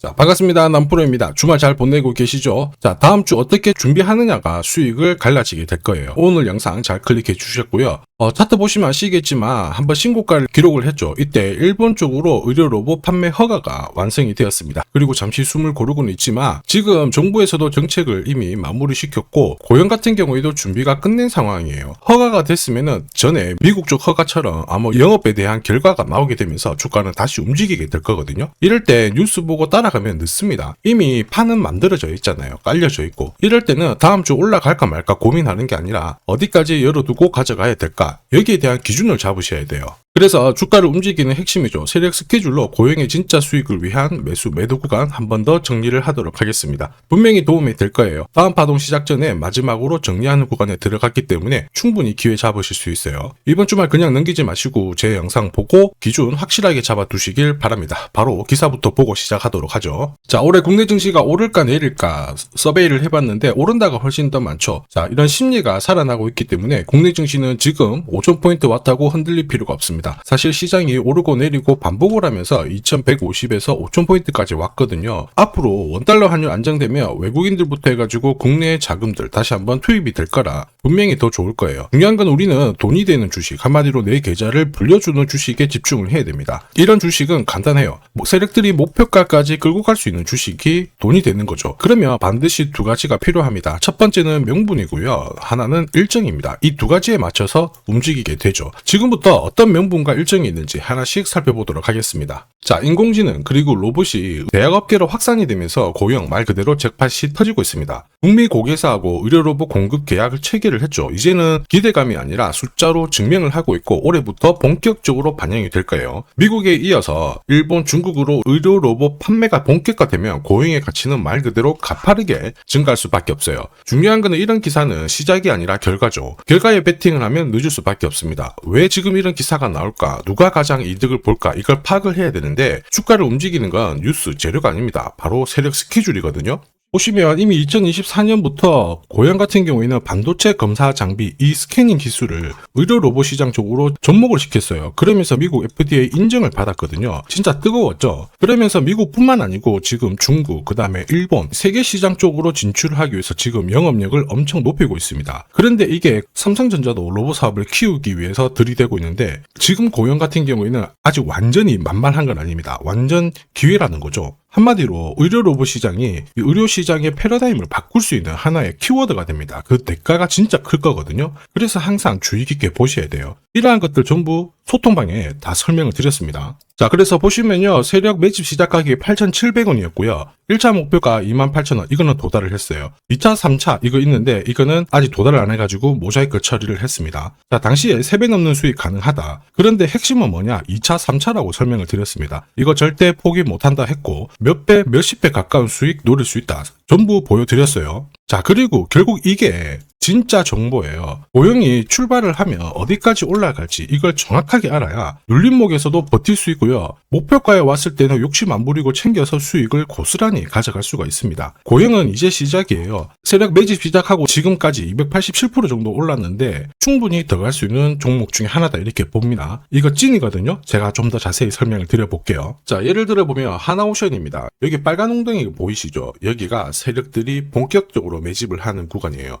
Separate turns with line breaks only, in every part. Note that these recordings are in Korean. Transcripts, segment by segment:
자, 반갑습니다. 남프로입니다. 주말 잘 보내고 계시죠? 자, 다음 주 어떻게 준비하느냐가 수익을 갈라지게 될 거예요. 오늘 영상 잘 클릭해 주셨고요. 어, 차트 보시면 아시겠지만 한번 신고가를 기록을 했죠. 이때 일본 쪽으로 의료 로봇 판매 허가가 완성이 되었습니다. 그리고 잠시 숨을 고르고는 있지만 지금 정부에서도 정책을 이미 마무리 시켰고 고용 같은 경우에도 준비가 끝낸 상황이에요. 허가가 됐으면은 전에 미국 쪽 허가처럼 아마 영업에 대한 결과가 나오게 되면서 주가는 다시 움직이게 될 거거든요. 이럴 때 뉴스 보고 따라가면 늦습니다. 이미 판은 만들어져 있잖아요. 깔려져 있고. 이럴 때는 다음 주 올라갈까 말까 고민하는 게 아니라 어디까지 열어두고 가져가야 될까 여기에 대한 기준을 잡으셔야 돼요. 그래서 주가를 움직이는 핵심이죠. 세력 스케줄로 고용의 진짜 수익을 위한 매수 매도 구간 한 번 더 정리를 하도록 하겠습니다. 분명히 도움이 될 거예요. 다음 파동 시작 전에 마지막으로 정리하는 구간에 들어갔기 때문에 충분히 기회 잡으실 수 있어요. 이번 주말 그냥 넘기지 마시고 제 영상 보고 기준 확실하게 잡아 두시길 바랍니다. 바로 기사부터 보고 시작하도록 하죠. 자, 올해 국내 증시가 오를까 내릴까 서베이를 해봤는데 오른다가 훨씬 더 많죠. 자, 이런 심리가 살아나고 있기 때문에 국내 증시는 지금 5,000포인트 왔다고 흔들릴 필요가 없습니다. 사실 시장이 오르고 내리고 반복을 하면서 2150에서 5000포인트까지 왔거든요. 앞으로 원달러 환율 안정되면 외국인들부터 해가지고 국내의 자금들 다시 한번 투입이 될 거라 분명히 더 좋을 거예요. 중요한 건 우리는 돈이 되는 주식, 한마디로 내 계좌를 불려주는 주식에 집중을 해야 됩니다. 이런 주식은 간단해요. 뭐 세력들이 목표가까지 끌고 갈 수 있는 주식이 돈이 되는 거죠. 그러면 반드시 두 가지가 필요합니다. 첫 번째는 명분이고요. 하나는 일정입니다. 이 두 가지에 맞춰서 움직이게 되죠. 지금부터 어떤 명분과 일정이 있는지 하나씩 살펴보도록 하겠습니다. 자, 인공지능 그리고 로봇이 대학업계로 확산이 되면서 고용 말 그대로 잭팟이 터지고 있습니다. 북미 고객사하고 의료 로봇 공급 계약을 체결 을 했죠. 이제는 기대감이 아니라 숫자로 증명을 하고 있고 올해부터 본격적으로 반영이 될 거예요. 미국에 이어서 일본, 중국으로 의료 로봇 판매가 본격화되면 고용의 가치는 말 그대로 가파르게 증가할 수밖에 없어요. 중요한 거는 이런 기사는 시작이 아니라 결과죠. 결과에 베팅을 하면 늦을 수밖에 없습니다. 왜 지금 이런 기사가 나올까? 누가 가장 이득을 볼까? 이걸 파악을 해야 되는데 주가를 움직이는 건 뉴스 재료가 아닙니다. 바로 세력 스케줄이거든요. 보시면 이미 2024년부터 고양 같은 경우에는 반도체 검사 장비 이 스캐닝 기술을 의료 로봇 시장 쪽으로 접목을 시켰어요. 그러면서 미국 FDA 인정을 받았거든요. 진짜 뜨거웠죠. 그러면서 미국뿐만 아니고 지금 중국, 그 다음에 일본, 세계 시장 쪽으로 진출을 하기 위해서 지금 영업력을 엄청 높이고 있습니다. 그런데 이게 삼성전자도 로봇 사업을 키우기 위해서 들이대고 있는데 지금 고용 같은 경우에는 아직 완전히 만만한 건 아닙니다. 완전 기회라는 거죠. 한마디로 의료 로봇 시장이 이 의료 시장의 패러다임을 바꿀 수 있는 하나의 키워드가 됩니다. 그 대가가 진짜 클 거거든요. 그래서 항상 주의 깊게 보셔야 돼요. 이러한 것들 전부 소통방에 다 설명을 드렸습니다. 자, 그래서 보시면요. 세력 매집 시작 가격이 8,700원이었고요. 1차 목표가 28,000원. 이거는 도달을 했어요. 2차, 3차 이거 있는데 이거는 아직 도달을 안 해가지고 모자이크 처리를 했습니다. 자, 당시에 3배 넘는 수익 가능하다. 그런데 핵심은 뭐냐? 2차, 3차라고 설명을 드렸습니다. 이거 절대 포기 못한다 했고 몇 배, 몇십 배 가까운 수익 노릴 수 있다. 전부 보여드렸어요. 자, 그리고 결국 이게 진짜 정보예요. 고용이 출발을 하면 어디까지 올라갈지 이걸 정확하게 알아야 눌림목에서도 버틸 수 있고요. 목표가에 왔을 때는 욕심 안 부리고 챙겨서 수익을 고스란히 가져갈 수가 있습니다. 고용은 이제 시작이에요. 세력 매집 시작하고 지금까지 287% 정도 올랐는데 충분히 더갈수 있는 종목 중에 하나다 이렇게 봅니다. 이거 찐이거든요. 제가 좀 더 자세히 설명을 드려볼게요. 자, 예를 들어 보면 하나오션입니다. 여기 빨간 웅덩이 보이시죠? 여기가 세력들이 본격적으로 매집을 하는 구간이에요.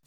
자,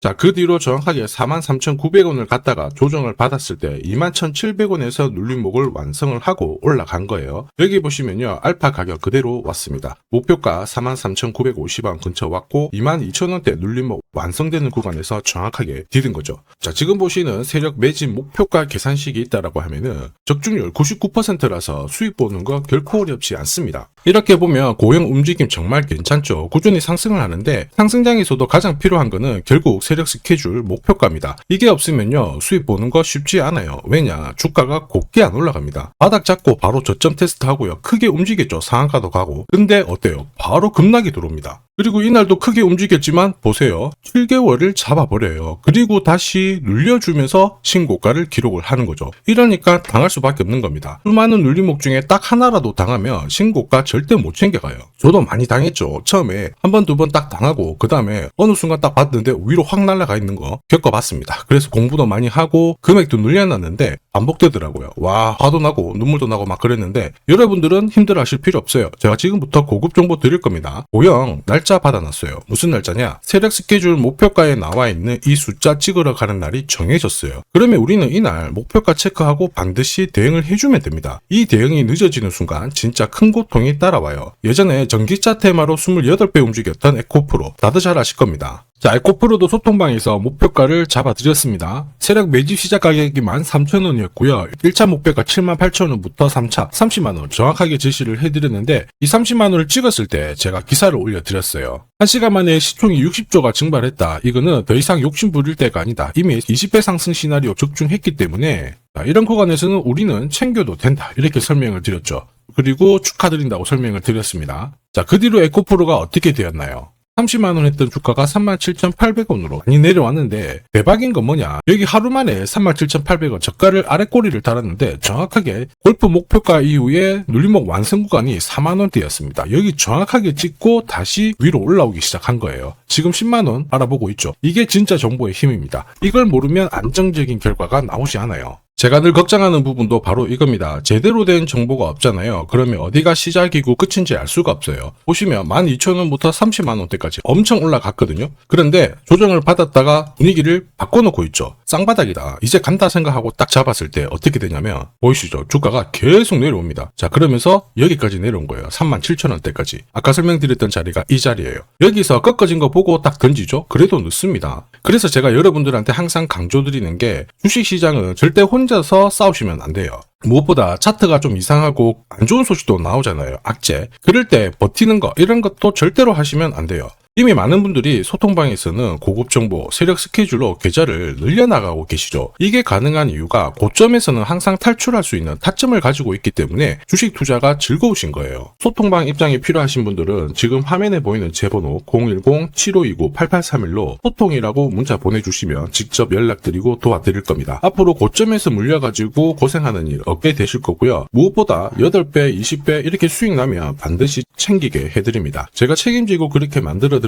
자, 그 뒤로 정확하게 43,900원을 갖다가 조정을 받았을 때 21,700원에서 눌림목을 완성을 하고 올라간 거예요. 여기 보시면요. 알파 가격 그대로 왔습니다. 목표가 43,950원 근처 왔고 22,000원대 눌림목 완성되는 구간에서 정확하게 디딘 거죠. 자, 지금 보시는 세력 매진 목표가 계산식이 있다라고 하면은 적중률 99%라서 수익 보는 거 결코 어렵지 않습니다. 이렇게 보면 고형 움직임 정말 괜찮죠. 꾸준히 상승을 하는데 상승장에서도 가장 필요한 거는 결국 세력 스케줄 목표가입니다. 이게 없으면요 수익 보는 거 쉽지 않아요. 왜냐 주가가 곱게 안 올라갑니다. 바닥 잡고 바로 저점 테스트 하고요. 크게 움직였죠. 상한가도 가고. 근데 어때요? 바로 급락이 들어옵니다. 그리고 이날도 크게 움직였지만 보세요. 7개월을 잡아버려요. 그리고 다시 눌려주면서 신고가를 기록을 하는 거죠. 이러니까 당할 수밖에 없는 겁니다. 수많은 눌림목 중에 딱 하나라도 당하면 신고가 절대 못 챙겨가요. 저도 많이 당했죠. 처음에 한 번, 두 번 딱 당하고 그 다음에 어느 순간 딱 봤는데 위로 확 날아가 있는 거 겪어봤습니다. 그래서 공부도 많이 하고 금액도 늘려놨는데 반복되더라고요. 와 화도 나고 눈물도 나고 막 그랬는데 여러분들은 힘들어하실 필요 없어요. 제가 지금부터 고급 정보 드릴 겁니다. 오영 날짜 받아놨어요. 무슨 날짜냐? 세력 스케줄 목표가에 나와 있는 이 숫자 찍으러 가는 날이 정해졌어요. 그러면 우리는 이날 목표가 체크하고 반드시 대응을 해주면 됩니다. 이 대응이 늦어지는 순간 진짜 큰 고통이 따라와요. 예전에 전기차 테마로 28배 움직였던 에코프로 다들 잘 아실 겁니다. 자, 에코프로도 소통방에서 목표가를 잡아드렸습니다. 세력 매집 시작 가격이 13,000원이었고요. 1차 목표가 78,000원부터 3차 30만원 정확하게 제시를 해드렸는데 이 30만원을 찍었을 때 제가 기사를 올려드렸어요. 1시간 만에 시총이 60조가 증발했다. 이거는 더 이상 욕심 부릴 때가 아니다. 이미 20배 상승 시나리오 적중했기 때문에 자, 이런 구간에서는 우리는 챙겨도 된다. 이렇게 설명을 드렸죠. 그리고 축하드린다고 설명을 드렸습니다. 자, 그 뒤로 에코프로가 어떻게 되었나요? 30만 원 했던 주가가 37,800원으로 많이 내려왔는데 대박인 건 뭐냐? 여기 하루 만에 37,800원 저가를 아래 꼬리를 달았는데 정확하게 골프 목표가 이후에 눌림목 완성 구간이 4만 원대였습니다. 여기 정확하게 찍고 다시 위로 올라오기 시작한 거예요. 지금 10만 원 알아보고 있죠? 이게 진짜 정보의 힘입니다. 이걸 모르면 안정적인 결과가 나오지 않아요 제가 늘 걱정하는 부분도 바로 이겁니다. 제대로 된 정보가 없잖아요. 그러면 어디가 시작이고 끝인지 알 수가 없어요. 보시면 12,000원부터 30만원대까지 엄청 올라갔거든요. 그런데 조정을 받았다가 분위기를 바꿔놓고 있죠. 쌍바닥이다. 이제 간다 생각하고 딱 잡았을 때 어떻게 되냐면 보이시죠? 주가가 계속 내려옵니다. 자 그러면서 여기까지 내려온 거예요. 37,000원대까지. 아까 설명드렸던 자리가 이 자리예요. 여기서 꺾어진 거 보고 딱 던지죠? 그래도 늦습니다. 그래서 제가 여러분들한테 항상 강조드리는 게 주식시장은 절대 혼자 서 싸우시면 안 돼요. 무엇보다 차트가 좀 이상하고 안 좋은 소식도 나오잖아요. 악재. 그럴 때 버티는 거 이런 것도 절대로 하시면 안 돼요. 이미 많은 분들이 소통방에서는 고급 정보, 세력 스케줄로 계좌를 늘려나가고 계시죠. 이게 가능한 이유가 고점에서는 항상 탈출할 수 있는 타점을 가지고 있기 때문에 주식 투자가 즐거우신 거예요. 소통방 입장이 필요하신 분들은 지금 화면에 보이는 제 번호 010-7529-8831로 소통이라고 문자 보내주시면 직접 연락드리고 도와드릴 겁니다. 앞으로 고점에서 물려가지고 고생하는 일 없게 되실 거고요. 무엇보다 8배, 20배 이렇게 수익 나면 반드시 챙기게 해드립니다. 제가 책임지고 그렇게 만들어 드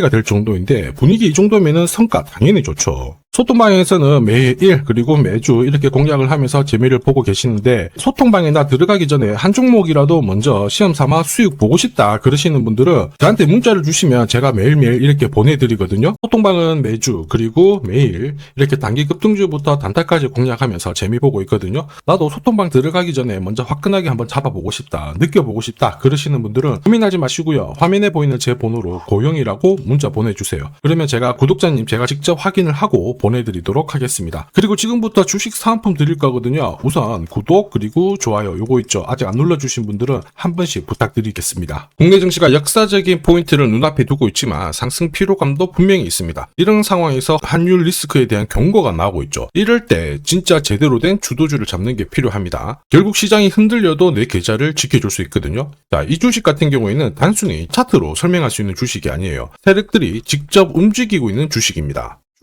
가 될 정도인데 분위기 이 정도면은 성과 당연히 좋죠. 소통방에서는 매일 그리고 매주 이렇게 공략을 하면서 재미를 보고 계시는데 소통방에 나 들어가기 전에 한 종목이라도 먼저 시험 삼아 수익 보고 싶다 그러시는 분들은 저한테 문자를 주시면 제가 매일매일 이렇게 보내드리거든요. 소통방은 매주 그리고 매일 이렇게 단기 급등주부터 단타까지 공략하면서 재미 보고 있거든요. 나도 소통방 들어가기 전에 먼저 화끈하게 한번 잡아보고 싶다 느껴보고 싶다 그러시는 분들은 고민하지 마시고요. 화면에 보이는 제 번호로 고영이라고 문자 보내주세요. 그러면 제가 구독자님 제가 직접 확인을 하고 보내드리도록 하겠습니다. 그리고 지금부터 주식 사은품 드릴 거거든요. 우선 구독 그리고 좋아요 요거 있죠. 아직 안 눌러주신 분들은 한 번씩 부탁드리겠습니다. 국내 증시가 역사적인 포인트를 눈앞에 두고 있지만 상승 피로감도 분명히 있습니다. 이런 상황에서 환율 리스크에 대한 경고가 나오고 있죠. 이럴 때 진짜 제대로 된 주도주를 잡는 게 필요합니다. 결국 시장이 흔들려도 내 계좌를 지켜줄 수 있거든요. 자, 이 주식 같은 경우에는 단순히 차트로 설명할 수 있는 주식이 아니에요. 세력들이 직접 움직이고 있는 주식입니다.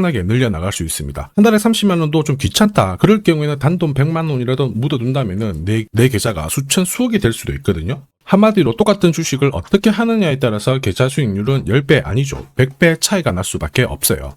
나게 늘려나갈 수 있습니다. 한 달에 30만 원도 좀 귀찮다. 그럴 경우에는 단돈 100만 원이라도 묻어둔다면은 내, 내 계좌가 수천 수억이 될 수도 있거든요. 한마디로 똑같은 주식을 어떻게 하느냐에 따라서 계좌 수익률은 10배 아니죠. 100배 차이가 날 수밖에 없어요.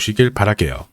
보시길 바랄게요.